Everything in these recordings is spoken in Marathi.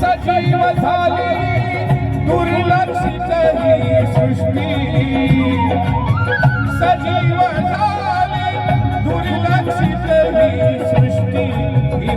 सजीव झाली दुर्लक्षित ही सृष्टी. सजीव झाली दुर्लक्षित ही सृष्टी. ही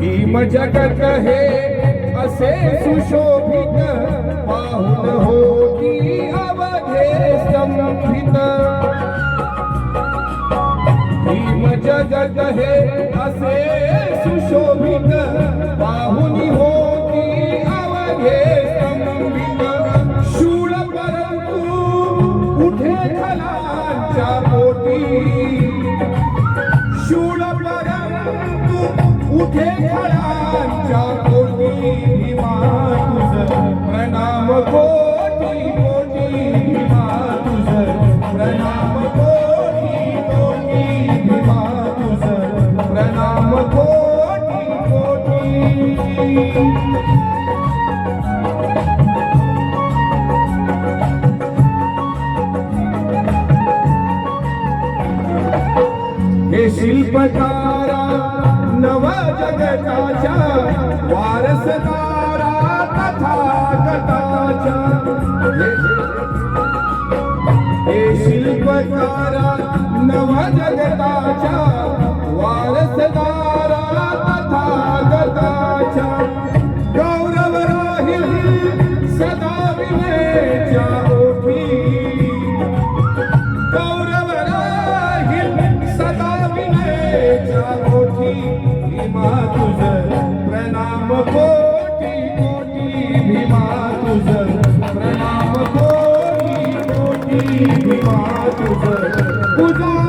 भीम जगत हे असे सुशोभित असे सुशोभित पाहुनी होती अवघे स्तंभित शूळ परंतु उठे खलांच्या पोटी। शूळ परंतु उठे खळांच्या शिल्पकारा नव जगताच्या वारसदारा तथागताच्या हे- हे शिल्पकारा नव जगताच्या वारसदारा प्रणाम कोटी तुझ पूजा